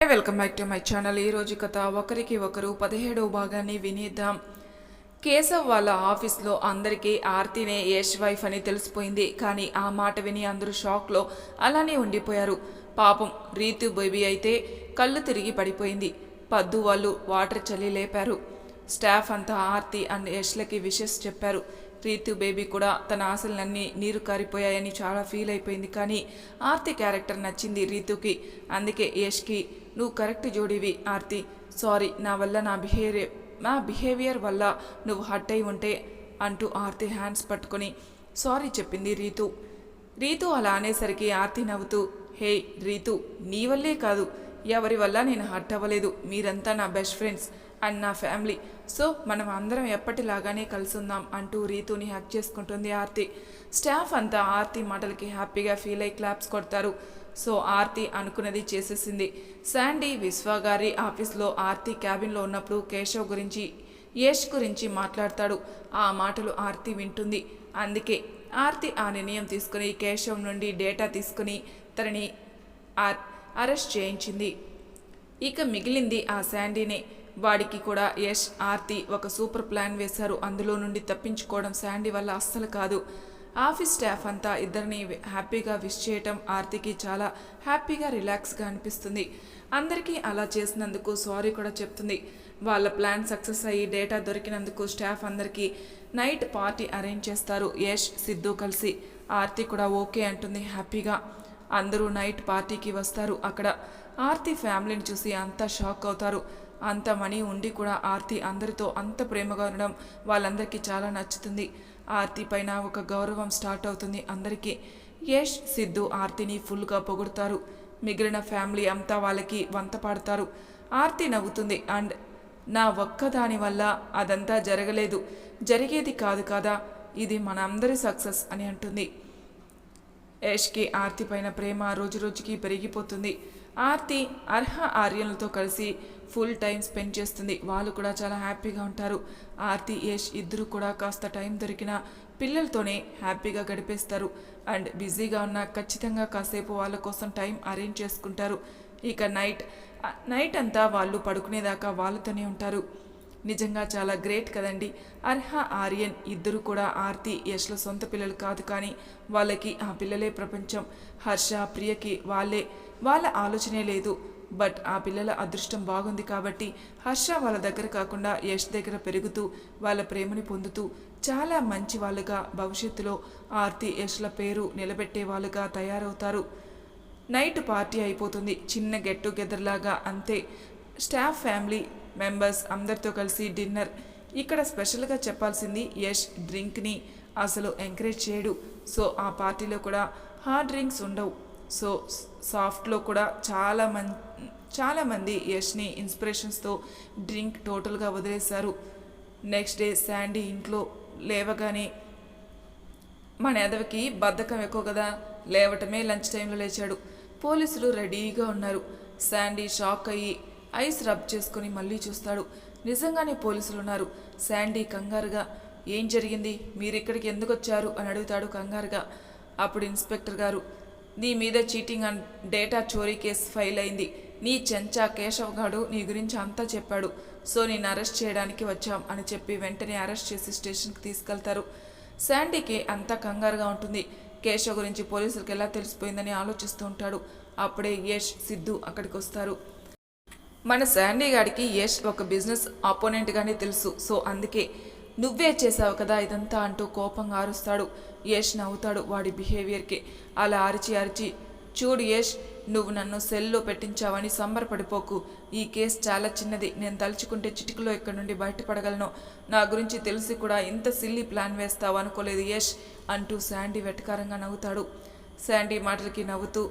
Welcome back to my channel ఈరోజు కథ ఒకరికి ఒకరు పదిహేడవ భాగాన్ని వినేద్దాం. కేశవ్ వాళ్ళ ఆఫీస్లో అందరికీ ఆర్తినే యష్ వైఫ్ అని తెలిసిపోయింది. కానీ ఆ మాట విని అందరూ షాక్లో అలానే ఉండిపోయారు. పాపం రీతు బేబీ అయితే కళ్ళు తిరిగి పడిపోయింది. పద్దు వాళ్ళు వాటర్ చల్లి లేపారు. స్టాఫ్ అంతా ఆర్తి అండ్ యష్లకి విషెస్ చెప్పారు. రీతు బేబీ కూడా తన ఆశలన్నీ నీరు కారిపోయాయని చాలా ఫీల్ అయిపోయింది. కానీ ఆర్తి క్యారెక్టర్ నచ్చింది రీతుకి. అందుకే యష్కి నువ్వు కరెక్ట్ జోడివి ఆర్తి. సారీ నా వల్ల నా బిహేవియర్ నా బిహేవియర్ వల్ల నువ్వు హట్ అయి ఉంటే అంటూ ఆర్తి హ్యాండ్స్ పట్టుకొని సారీ చెప్పింది రీతు. రీతు అలా అనేసరికి ఆర్తి నవ్వుతూ హే రీతు నీ వల్లే కాదు. ఎవరి వల్ల నేను హర్ట్ అవ్వలేదు. మీరంతా నా బెస్ట్ ఫ్రెండ్స్. అండ్ నా ఫ్యామిలీ. సో మనం అందరం ఎప్పటిలాగానే కలుసుందాం అంటూ రీతుని హ్యాక్ చేసుకుంటుంది ఆర్తి. స్టాఫ్ అంతా ఆర్తి మాటలకి హ్యాపీగా ఫీల్ అయ్యి క్లాప్స్ కొడతారు. సో ఆర్తి అనుకున్నది చేసేసింది. శాండీ విశ్వ గారి ఆఫీస్లో ఆర్తి క్యాబిన్లో ఉన్నప్పుడు కేశవ్ గురించి యష్ గురించి మాట్లాడతాడు. ఆ మాటలు ఆర్తి వింటుంది. అందుకే ఆర్తి ఆ నిర్ణయం తీసుకుని కేశవ్ నుండి డేటా తీసుకుని తనని అరెస్ట్ చేయించింది. ఇక మిగిలింది ఆ శాండీనే. వాడికి కూడా యష్ ఆర్తి ఒక సూపర్ ప్లాన్ వేశారు. అందులో నుండి తప్పించుకోవడం శాండీ వల్ల అస్సలు కాదు. ఆఫీస్ స్టాఫ్ అంతా ఇద్దరిని హ్యాపీగా విష్ చేయటం ఆర్తికి చాలా హ్యాపీగా రిలాక్స్గా అనిపిస్తుంది. అందరికీ అలా చేసినందుకు సారీ కూడా చెప్తుంది. వాళ్ళ ప్లాన్ సక్సెస్ అయ్యి డేటా దొరికినందుకు స్టాఫ్ అందరికీ నైట్ పార్టీ అరేంజ్ చేస్తారు. యష్ సిద్ధు కలిసి ఆర్తి కూడా ఓకే అంటుంది హ్యాపీగా. అందరూ నైట్ పార్టీకి వస్తారు. అక్కడ ఆర్తి ఫ్యామిలీని చూసి అంతా షాక్ అవుతారు. అంత మనీ ఉండి కూడా ఆర్తి అందరితో అంత ప్రేమగా ఉండడం వాళ్ళందరికీ చాలా నచ్చుతుంది. ఆర్తి పైన ఒక గౌరవం స్టార్ట్ అవుతుంది అందరికీ. యష్ సిద్ధు ఆర్తిని ఫుల్గా పొగుడుతారు. మిగిలిన ఫ్యామిలీ అంతా వాళ్ళకి వంత పాడతారు. ఆర్తి నవ్వుతుంది అండ్ నా ఒక్కదాని వల్ల అదంతా జరగలేదు. జరిగేది కాదు కదా ఇది మనందరి సక్సెస్ అని అంటుంది. యష్కి ఆర్తి పైన ప్రేమ రోజు రోజుకి పెరిగిపోతుంది. ఆర్తి అర్హ ఆర్యన్లతో కలిసి ఫుల్ టైం స్పెండ్ చేస్తుంది. వాళ్ళు కూడా చాలా హ్యాపీగా ఉంటారు. ఆర్తి యష్ ఇద్దరు కూడా కాస్త టైం దొరికిన పిల్లలతోనే హ్యాపీగా గడిపేస్తారు. అండ్ బిజీగా ఉన్న ఖచ్చితంగా కాసేపు వాళ్ళ కోసం టైం అరేంజ్ చేసుకుంటారు. ఇక నైట్ నైట్ అంతా వాళ్ళు పడుకునేదాకా వాళ్ళతోనే ఉంటారు. నిజంగా చాలా గ్రేట్ కదండి. అర్హ ఆర్యన్ ఇద్దరు కూడా ఆర్తి యశ్ల సొంత పిల్లలు కాదు కానీ వాళ్ళకి ఆ పిల్లలే ప్రపంచం. హర్ష ప్రియకి వాళ్ళే. వాళ్ళ ఆలోచనే లేదు. బట్ ఆ పిల్లల అదృష్టం బాగుంది కాబట్టి హర్ష వాళ్ళ దగ్గర కాకుండా యష్ దగ్గర పెరుగుతూ వాళ్ళ ప్రేమని పొందుతూ చాలా మంచి వాళ్ళుగా భవిష్యత్తులో ఆర్తి యష్ల పేరు నిలబెట్టే వాళ్ళుగా తయారవుతారు. నైట్ పార్టీ అయిపోతుంది. చిన్న గెట్ టుగెదర్ లాగా అంతే. స్టాఫ్ ఫ్యామిలీ మెంబర్స్ అందరితో కలిసి డిన్నర్. ఇక్కడ స్పెషల్గా చెప్పాల్సింది యష్ డ్రింక్ని అసలు ఎంకరేజ్ చేయడు. సో ఆ పార్టీలో కూడా హార్డ్ డ్రింక్స్ ఉండవు. సో సాఫ్ట్లో కూడా చాలా మం చాలామంది యష్ని ఇన్స్పిరేషన్స్తో డ్రింక్ టోటల్గా వదిలేశారు. నెక్స్ట్ డే శాండీ ఇంట్లో లేవగానే మన ఎదవకి బద్ధకం ఎక్కువ కదా లేవటమే లంచ్ టైంలో లేచాడు. పోలీసులు రెడీగా ఉన్నారు. శాండీ షాక్ అయ్యి ఐస్ రబ్ చేసుకుని మళ్ళీ చూస్తాడు. నిజంగానే పోలీసులు ఉన్నారు. శాండీ కంగారుగా ఏం జరిగింది? మీరిక్కడికి ఎందుకు వచ్చారు అని అడుగుతాడు కంగారుగా. అప్పుడు ఇన్స్పెక్టర్ గారు నీ మీద చీటింగ్ అండ్ డేటా చోరీ కేసు ఫైల్ అయింది. నీ చెంచా కేశవ్ గాడు నీ గురించి అంతా చెప్పాడు. సో నేను అరెస్ట్ చేయడానికి వచ్చాం అని చెప్పి వెంటనే అరెస్ట్ చేసి స్టేషన్కి తీసుకెళ్తారు. శాండీకి అంతా కంగారుగా ఉంటుంది. కేశవ్ గురించి పోలీసులకు ఎలా తెలిసిపోయిందని ఆలోచిస్తూ ఉంటాడు. అప్పుడే యష్ సిద్ధు అక్కడికి వస్తారు మన శాండీ గాడికి యష్ ఒక బిజినెస్ ఆపోనెంట్గానే తెలుసు. సో అందుకే నువ్వే చేసావు కదా ఇదంతా అంటూ కోపంగా అరుస్తాడు. యష్ నవ్వుతాడు వాడి బిహేవియర్కి అలా అరిచి అరిచి చూడు యష్ నువ్వు నన్ను సెల్లో పెట్టించావని సంబరపడిపోకు. ఈ కేసు చాలా చిన్నది. నేను తలుచుకుంటే చిటికలో ఇక్కడ నుండి బయటపడగలను. నా గురించి తెలిసి కూడా ఇంత సిల్లీ ప్లాన్ వేస్తావు అనుకోలేదు యష్ అంటూ శాండీ వెటకారంగా నవ్వుతాడు. శాండీ మాటలకి నవ్వుతూ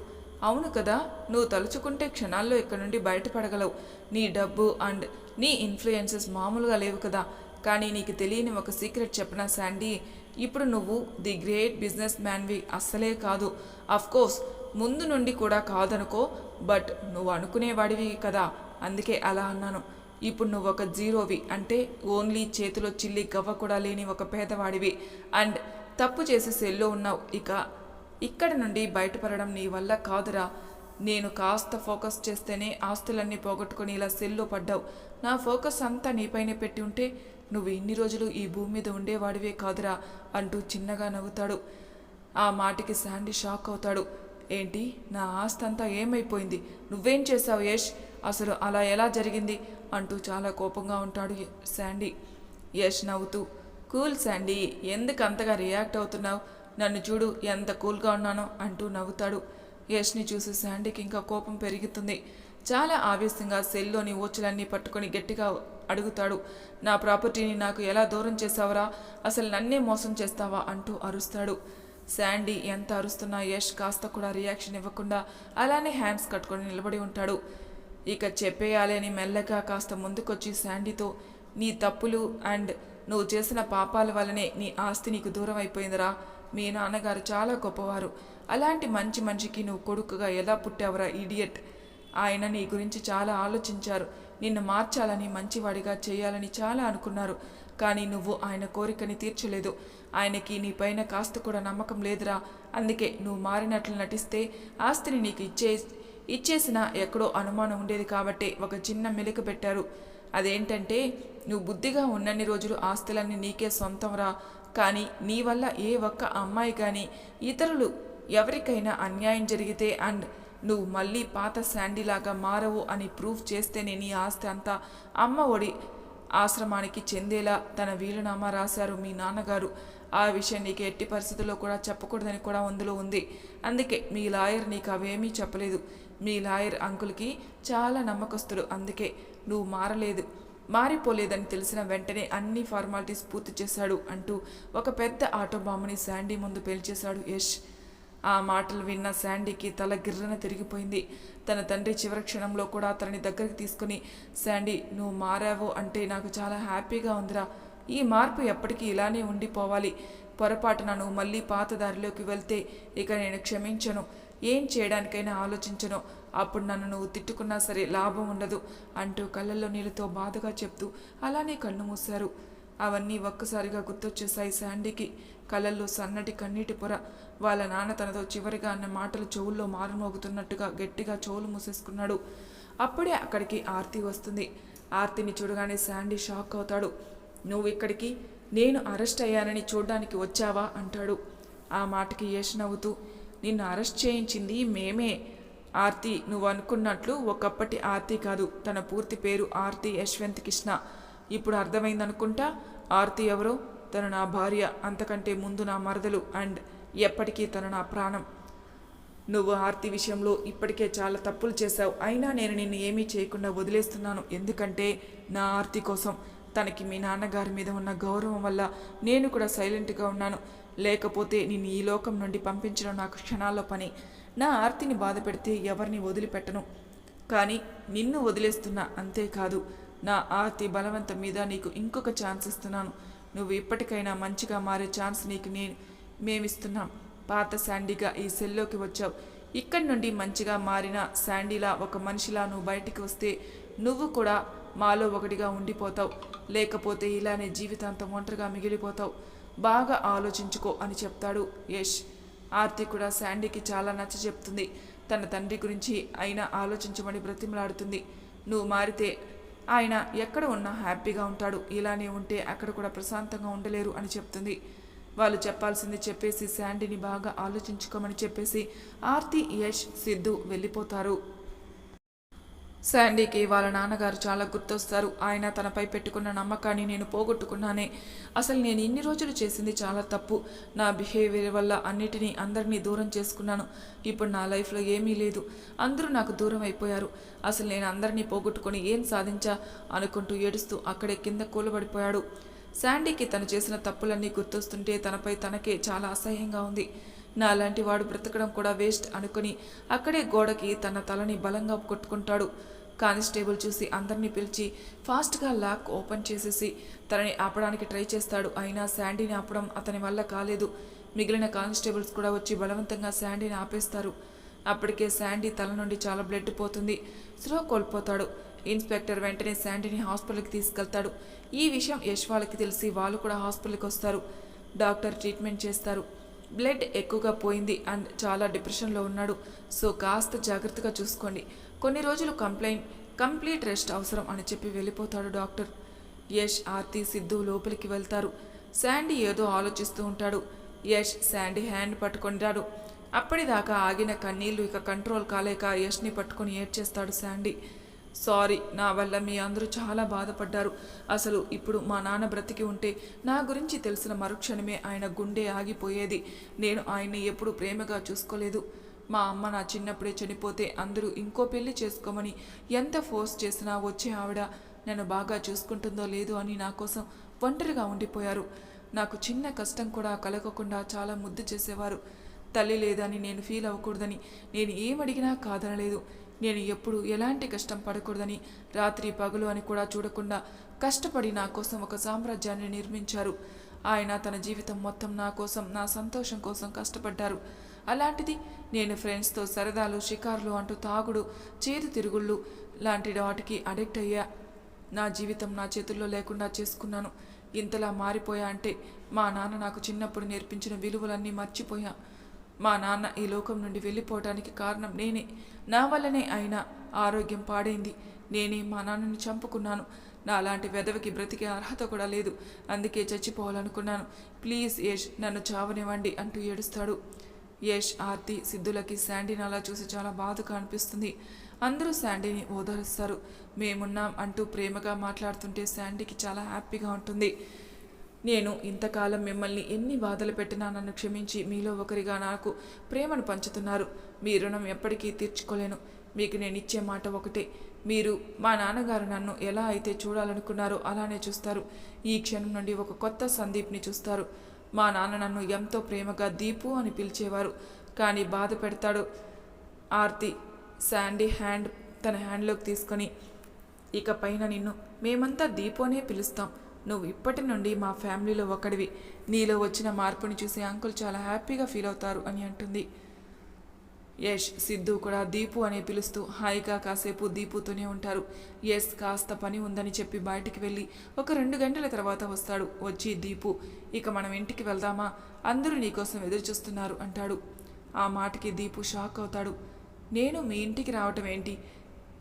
అవును కదా నువ్వు తలుచుకుంటే క్షణాల్లో ఇక్కడ నుండి బయటపడగలవు. నీ డబ్బు అండ్ నీ ఇన్ఫ్లుయెన్సెస్ మామూలుగా లేవు కదా. కానీ నీకు తెలియని ఒక సీక్రెట్ చెప్పిన శాండీ? ఇప్పుడు నువ్వు ది గ్రేట్ బిజినెస్ మ్యాన్వి అస్సలే కాదు. కోర్స్ ముందు నుండి కూడా కాదనుకో బట్ నువ్వు అనుకునేవాడివి కదా. అందుకే అలా అన్నాను. ఇప్పుడు నువ్వు ఒక జీరోవి అంటే ఓన్లీ చేతిలో చిల్లి గవ్వ కూడా లేని ఒక పేదవాడివి. అండ్ తప్పు చేసి సెల్లో ఉన్నావు. ఇక ఇక్కడ నుండి బయటపడడం నీ వల్ల కాదురా. నేను కాస్త ఫోకస్ చేస్తేనే ఆస్తులన్నీ పోగొట్టుకుని ఇలా సెల్లో పడ్డావు. నా ఫోకస్ అంతా నీపైనే పెట్టి ఉంటే నువ్వు ఇన్ని రోజులు ఈ భూమి మీద ఉండేవాడివే కాదురా అంటూ చిన్నగా నవ్వుతాడు. ఆ మాటకి శాండీ షాక్ అవుతాడు. ఏంటి? నా ఆస్తి అంతా ఏమైపోయింది? నువ్వేం చేశావు యష్? అసలు అలా ఎలా జరిగింది? అంటూ చాలా కోపంగా ఉంటాడు శాండీ. యష్ నవ్వుతూ కూల్ శాండీ ఎందుకు అంతగా రియాక్ట్ అవుతున్నావు? నన్ను చూడు ఎంత కూల్గా ఉన్నానో అంటూ నవ్వుతాడు. యష్ని చూసి శాండీకి ఇంకా కోపం పెరుగుతుంది. చాలా ఆవేశంగా సెల్లోని ఓచలన్నీ పట్టుకొని గట్టిగా అడుగుతాడు. నా ప్రాపర్టీని నాకు ఎలా దూరం చేసావరా అసలు నన్నే మోసం చేస్తావా? అంటూ అరుస్తాడు. శాండీ ఎంత అరుస్తున్నా యష్ కాస్త కూడా రియాక్షన్ ఇవ్వకుండా అలానే హ్యాండ్స్ కట్టుకొని నిలబడి ఉంటాడు. ఇక చెప్పేయాలి అని మెల్లగా కాస్త ముందుకొచ్చి శాండీతో నీ తప్పులు అండ్ నువ్వు చేసిన పాపాల వల్లనే నీ ఆస్తి నీకు దూరం అయిపోయిందిరా. మీ నాన్నగారు చాలా గొప్పవారు. అలాంటి మంచి మనిషికి నువ్వు కొడుకుగా ఎలా పుట్టావురా ఇడియట్? ఆయన నీ గురించి చాలా ఆలోచించారు. నిన్ను మార్చాలని మంచివాడిగా చేయాలని చాలా అనుకున్నారు. కానీ నువ్వు ఆయన కోరికని తీర్చలేదు. ఆయనకి నీ పైన కాస్త కూడా నమ్మకం లేదురా. అందుకే నువ్వు మారినట్లు నటిస్తే ఆస్తిని నీకు ఇచ్చే ఇచ్చేసినా ఎక్కడో అనుమానం ఉండేది కాబట్టి ఒక చిన్న మెలిక పెట్టారు. అదేంటంటే నువ్వు బుద్ధిగా ఉన్నన్ని రోజులు ఆస్తులన్నీ నీకే సొంతంరా. కానీ నీ వల్ల ఏ ఒక్క అమ్మాయి కానీ ఇతరులు ఎవరికైనా అన్యాయం జరిగితే అండ్ నువ్వు మళ్ళీ పాత శాండీలాగా మారవు అని ప్రూఫ్ చేస్తేనే నీ ఆస్తి అంతా అమ్మ ఒడి ఆశ్రమానికి చెందేలా తన వీలునామా రాశారు మీ నాన్నగారు. ఆ విషయం నీకు ఎట్టి పరిస్థితుల్లో కూడా చెప్పకూడదని కూడా అందులో ఉంది. అందుకే మీ లాయర్ నీకు అవేమీ చెప్పలేదు. మీ లాయర్ అంకుల్కి చాలా నమ్మకస్తుడు. అందుకే నువ్వు మారలేదు. మారిపోలేదని తెలిసిన వెంటనే అన్ని ఫార్మాలిటీస్ పూర్తి చేశాడు అంటూ ఒక పెద్ద ఆటో బాంబుని శాండీ ముందు పేల్చేశాడు యష్. ఆ మాటలు విన్న శాండీకి తల గిర్రన తిరిగిపోయింది. తన తండ్రి చివరి క్షణంలో కూడా తనని దగ్గరికి తీసుకుని శాండీ నువ్వు మారావు అంటే నాకు చాలా హ్యాపీగా ఉందిరా. ఈ మార్పు ఎప్పటికీ ఇలానే ఉండిపోవాలి. పొరపాటున నువ్వు మళ్ళీ పాత దారిలోకి వెళ్తే ఇక నేను క్షమించను. ఏం చేయడానికైనా ఆలోచించను. అప్పుడు నన్ను నువ్వు తిట్టుకున్నా సరే లాభం ఉండదు అంటూ కళ్ళల్లో నీళ్ళతో బాధగా చెప్తూ అలానే కన్ను మూశారు. అవన్నీ ఒక్కసారిగా గుర్తొచ్చేసాయి శాండీకి. కళ్ళల్లో సన్నటి కన్నీటి పొర. వాళ్ళ నాన్న తనతో చివరిగా అన్న మాటలు చెవుల్లో మారుమోగుతున్నట్టుగా గట్టిగా చెవులు మూసేసుకున్నాడు. అప్పుడే అక్కడికి ఆర్తి వస్తుంది. ఆర్తిని చూడగానే శాండీ షాక్ అవుతాడు. నువ్వు ఇక్కడికి? నేను అరెస్ట్ అయ్యానని చూడ్డానికి వచ్చావా? అంటాడు. ఆ మాటకి యష్ నవ్వుతూ నిన్ను అరెస్ట్ చేయించింది మేమే. ఆర్తి నువ్వు అనుకున్నట్లు ఒకప్పటి ఆర్తి కాదు. తన పూర్తి పేరు ఆర్తి యశ్వంత్ కృష్ణ. ఇప్పుడు అర్థమైందనుకుంటా? ఆర్తి ఎవరో? తను నా భార్య అంతకంటే ముందు నా మరదలు అండ్ ఎప్పటికీ తను నా ప్రాణం. నువ్వు ఆర్తి విషయంలో ఇప్పటికే చాలా తప్పులు చేశావు. అయినా నేను నిన్ను ఏమీ చేయకుండా వదిలేస్తున్నాను. ఎందుకంటే నా ఆర్తి కోసం. తనకి మీ నాన్నగారి మీద ఉన్న గౌరవం వల్ల నేను కూడా సైలెంట్గా ఉన్నాను. లేకపోతే నిన్ను ఈ లోకం నుండి పంపించడం నాకు క్షణాల్లో పని. నా ఆర్తిని బాధ పెడితే ఎవరిని వదిలిపెట్టను. కానీ నిన్ను వదిలేస్తున్నా అంతేకాదు. నా ఆర్తి బలవంతం మీద నీకు ఇంకొక ఛాన్స్ ఇస్తున్నాను. నువ్వు ఇప్పటికైనా మంచిగా మారే ఛాన్స్ నీకు నేను మేమిస్తున్నాం. పాత శాండీగా ఈ సెల్లోకి వచ్చావు. ఇక్కడి నుండి మంచిగా మారిన శాండీలా ఒక మనిషిలా నువ్వు బయటికి వస్తే నువ్వు కూడా మాలో ఒకటిగా ఉండిపోతావు. లేకపోతే ఇలానే జీవితాంతం ఒంటరిగా మిగిలిపోతావు. బాగా ఆలోచించుకో అని చెప్తాడు యష్. ఆర్తి కూడా శాండీకి చాలా నచ్చ చెప్తుంది. తన తండ్రి గురించి అయినా ఆలోచించమని బ్రతిమలాడుతుంది. నువ్వు మారితే ఆయన ఎక్కడ ఉన్నా హ్యాపీగా ఉంటాడు. ఇలానే ఉంటే అక్కడ కూడా ప్రశాంతంగా ఉండలేరు అని చెప్తుంది. వాళ్ళు చెప్పాల్సింది చెప్పేసి శాండీని బాగా ఆలోచించుకోమని చెప్పేసి ఆర్తి యష్ సిద్ధు వెళ్ళిపోతారు. శాండీకి వాళ్ళ నాన్నగారు చాలా గుర్తొస్తారు. ఆయన తనపై పెట్టుకున్న నమ్మకాన్ని నేను పోగొట్టుకున్నానే. అసలు నేను ఇన్ని రోజులు చేసింది చాలా తప్పు. నా బిహేవియర్ వల్ల అన్నిటినీ అందరినీ దూరం చేసుకున్నాను. ఇప్పుడు నా లైఫ్లో ఏమీ లేదు. అందరూ నాకు దూరం అయిపోయారు. అసలు నేను అందరినీ పోగొట్టుకొని ఏం సాధించా అనుకుంటూ ఏడుస్తూ అక్కడే కింద కూలబడిపోయాడు. శాండీకి తను చేసిన తప్పులన్నీ గుర్తొస్తుంటే తనపై తనకే చాలా అసహ్యంగా ఉంది. నాలాంటి వాడు బ్రతకడం కూడా వేస్ట్ అనుకుని అక్కడే గోడకి తన తలని బలంగా కొట్టుకుంటాడు. కానిస్టేబుల్ చూసి అందరినీ పిలిచి ఫాస్ట్గా లాక్ ఓపెన్ చేసేసి తనని ఆపడానికి ట్రై చేస్తాడు. అయినా శాండీని ఆపడం అతని వల్ల కాలేదు. మిగిలిన కానిస్టేబుల్స్ కూడా వచ్చి బలవంతంగా శాండీని ఆపేస్తారు. అప్పటికే శాండీ తల నుండి చాలా బ్లడ్ పోతుంది. స్లో కోల్పోతాడు. ఇన్స్పెక్టర్ వెంటనే శాండీని హాస్పిటల్కి తీసుకెళ్తాడు. ఈ విషయం యశ్వాలకి వాళ్ళకి తెలిసి వాళ్ళు కూడా హాస్పిటల్కి వస్తారు. డాక్టర్ ట్రీట్మెంట్ చేస్తారు. బ్లడ్ ఎక్కువగా పోయింది అండ్ చాలా డిప్రెషన్లో ఉన్నాడు. సో కాస్త జాగ్రత్తగా చూసుకోండి. కొన్ని రోజులు కంప్లైంట్ కంప్లీట్ రెస్ట్ అవసరం అని చెప్పి వెళ్ళిపోతాడు డాక్టర్. యష్ ఆర్తి సిద్ధు లోపలికి వెళ్తారు. శాండీ ఏదో ఆలోచిస్తూ ఉంటాడు. యష్ శాండీ హ్యాండ్ పట్టుకుంటాడు అప్పటిదాకా ఆగిన కన్నీళ్ళు ఇక కంట్రోల్ కాలేక యష్ని పట్టుకొని ఏడ్చేస్తాడు శాండీ. సారీ నా వల్ల మీ అందరూ చాలా బాధపడ్డారు. అసలు ఇప్పుడు మా నాన్న బ్రతికి ఉంటే నా గురించి తెలిసిన మరుక్షణమే ఆయన గుండె ఆగిపోయేది. నేను ఆయన్ని ఎప్పుడు ప్రేమగా చూసుకోలేదు. మా అమ్మ నా చిన్నప్పుడే చనిపోతే అందరూ ఇంకో పెళ్ళి చేసుకోమని ఎంత ఫోర్స్ చేసినా వచ్చే ఆవిడ నన్ను బాగా చూసుకుంటుందో లేదో అని నా కోసం ఒంటరిగా ఉండిపోయారు. నాకు చిన్న కష్టం కూడా కలగకుండా చాలా ముద్దు చేసేవారు. తల్లి లేదని నేను ఫీల్ అవ్వకూడదని నేను ఏమడిగినా కాదనలేదు. నేను ఎప్పుడు ఎలాంటి కష్టం పడకూడదని రాత్రి పగలు అని కూడా చూడకుండా కష్టపడి నా కోసం ఒక సామ్రాజ్యాన్ని నిర్మించారు. ఆయన తన జీవితం మొత్తం నా కోసం నా సంతోషం కోసం కష్టపడ్డారు. అలాంటిది నేను ఫ్రెండ్స్తో సరదాలు షికార్లు అంటూ తాగుడు చేదు తిరుగుళ్ళు లాంటి వాటికి అడిక్ట్ అయ్యా. నా జీవితం నా చేతుల్లో లేకుండా చేసుకున్నాను. ఇంతలా మారిపోయా అంటే మా నాన్న నాకు చిన్నప్పుడు నేర్పించిన విలువలన్నీ మర్చిపోయా. మా నాన్న ఈ లోకం నుండి వెళ్ళిపోవడానికి కారణం నేనే. నా వల్లనే అయినా ఆరోగ్యం పాడైంది. నేనే మా నాన్నని చంపుకున్నాను. నాలాంటి వెదవికి బ్రతికే అర్హత కూడా లేదు. అందుకే చచ్చిపోవాలనుకున్నాను. ప్లీజ్ యష్ నన్ను చావనివ్వండి అంటూ ఏడుస్తాడు. యష్ ఆర్తి సిద్ధులకి శాండీని అలా చూసి చాలా బాధగా అనిపిస్తుంది. అందరూ శాండీని ఓదారుస్తారు. మేమున్నాం అంటూ ప్రేమగా మాట్లాడుతుంటే శాండీకి చాలా హ్యాపీగా ఉంటుంది. నేను ఇంతకాలం మిమ్మల్ని ఎన్ని బాధలు పెట్టినా నన్ను క్షమించి మీలో ఒకరిగా నాకు ప్రేమను పంచుతున్నారు. మీ రుణం ఎప్పటికీ తీర్చుకోలేను. మీకు నేను ఇచ్చే మాట ఒకటే. మీరు మా నాన్నగారు నన్ను ఎలా అయితే చూడాలనుకున్నారో అలానే చూస్తారు. ఈ క్షణం నుండి ఒక కొత్త సందీప్ని చూస్తారు. మా నాన్న నన్ను ఎంతో ప్రేమగా దీపు అని పిలిచేవారు. కానీ బాధ పెడతాడు ఆర్తి. శాండీ హ్యాండ్ తన హ్యాండ్లోకి తీసుకొని ఇక పైన నిన్ను మేమంతా దీపోనే పిలుస్తాం. నువ్వు ఇప్పటి నుండి మా ఫ్యామిలీలో ఒకడివి. నీలో వచ్చిన మార్పుని చూసి అంకుల్ చాలా హ్యాపీగా ఫీల్ అవుతారు అని అంటుంది. యష్ సిద్ధు కూడా దీపు అనే పిలుస్తూ హాయిగా కాసేపు దీపుతోనే ఉంటారు. ఎస్ కాస్త పని ఉందని చెప్పి బయటికి వెళ్ళి ఒక రెండు గంటల తర్వాత వస్తాడు వచ్చి దీపు. ఇక మనం ఇంటికి వెళ్దామా? అందరూ నీకోసం ఎదురు చూస్తున్నారు అంటాడు. ఆ మాటకి దీపు షాక్ అవుతాడు. నేను మీ ఇంటికి రావటం ఏంటి?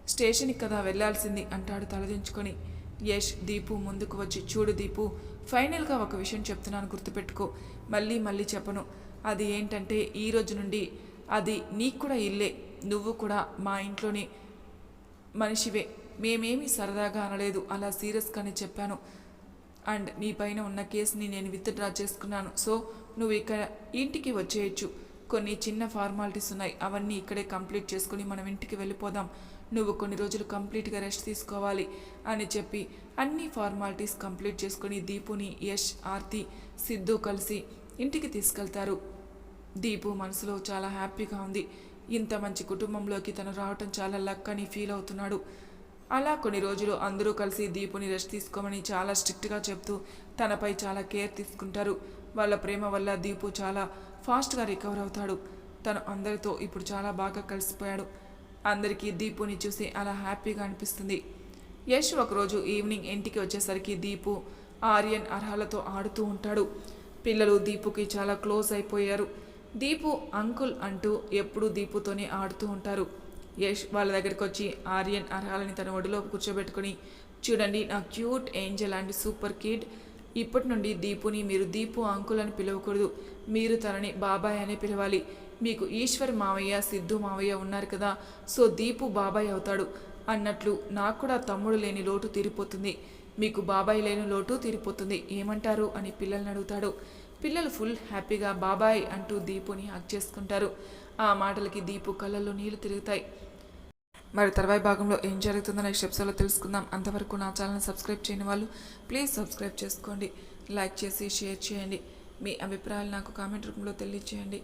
స్టేషన్కి కదా వెళ్ళాల్సింది అంటాడు తలదించుకొని. యష్ దీపు ముందుకు వచ్చి చూడు దీపు ఫైనల్గా ఒక విషయం చెప్తున్నాను గుర్తుపెట్టుకో. మళ్ళీ మళ్ళీ చెప్పను. అది ఏంటంటే ఈ రోజు నుండి అది నీకు కూడా ఇల్లే. నువ్వు కూడా మా ఇంట్లోని మనిషివే. మేమేమీ సరదాగా అనలేదు. అలా సీరియస్గానే చెప్పాను. అండ్ నీ పైన ఉన్న కేసుని నేను విత్డ్రా చేసుకున్నాను. సో నువ్వు ఇక్కడ ఇంటికి వచ్చేయచ్చు. కొన్ని చిన్న ఫార్మాలిటీస్ ఉన్నాయి. అవన్నీ ఇక్కడే కంప్లీట్ చేసుకుని మనం ఇంటికి వెళ్ళిపోదాం. నువ్వు కొన్ని రోజులు కంప్లీట్గా రెస్ట్ తీసుకోవాలి అని చెప్పి అన్ని ఫార్మాలిటీస్ కంప్లీట్ చేసుకుని దీపుని యష్ ఆర్తి సిద్ధు కలిసి ఇంటికి తీసుకెళ్తారు. దీపు మనసులో చాలా హ్యాపీగా ఉంది. ఇంత మంచి కుటుంబంలోకి తను రావటం చాలా లక్ అని ఫీల్ అవుతున్నాడు. అలా కొన్ని రోజులు అందరూ కలిసి దీపుని రెస్ట్ తీసుకోమని చాలా స్ట్రిక్ట్గా చెప్తూ తనపై చాలా కేర్ తీసుకుంటారు. వాళ్ళ ప్రేమ వల్ల దీపు చాలా ఫాస్ట్గా రికవర్ అవుతాడు. తను అందరితో ఇప్పుడు చాలా బాగా కలిసిపోయాడు. అందరికీ దీపుని చూసి అలా హ్యాపీగా అనిపిస్తుంది. యష్ ఒకరోజు ఈవినింగ్ ఇంటికి వచ్చేసరికి దీపు ఆర్యన్ అర్హలతో ఆడుతూ ఉంటాడు. పిల్లలు దీపుకి చాలా క్లోజ్ అయిపోయారు. దీపు అంకుల్ అంటూ ఎప్పుడూ దీపుతోనే ఆడుతూ ఉంటారు. యష్ వాళ్ళ దగ్గరికి వచ్చి ఆర్యన్ అర్హాలని తన ఒడిలో కూర్చోబెట్టుకుని చూడండి నా cute angel and super kid. ఇప్పటి నుండి దీపుని మీరు దీపు అంకుల్ అని పిలవకూడదు. మీరు తనని బాబాయ్ అనే పిలవాలి. మీకు ఈశ్వర్ మావయ్య సిద్ధు మావయ్య ఉన్నారు కదా సో దీపు బాబాయ్ అవుతాడు అన్నట్లు నాకు కూడా తమ్ముడు లేని లోటు తీరిపోతుంది. మీకు బాబాయ్ లేని లోటు తీరిపోతుంది. ఏమంటారు? అని పిల్లల్ని అడుగుతాడు. పిల్లలు ఫుల్ హ్యాపీగా బాబాయ్ అంటూ దీపుని హక్ చేసుకుంటారు. ఆ మాటలకి దీపు కళ్ళల్లో నీళ్ళు తిరుగుతాయి. మరి తర్వాయి భాగంలో ఏం జరుగుతుందో నెక్స్ట్ ఎపిసోడ్లో తెలుసుకుందాం. అంతవరకు నా ఛానల్ సబ్స్క్రైబ్ చేయని వాళ్ళు ప్లీజ్ సబ్స్క్రైబ్ చేసుకోండి. లైక్ చేసి షేర్ చేయండి. మీ అభిప్రాయాలు నాకు కామెంట్ రూపంలో తెలియచేయండి.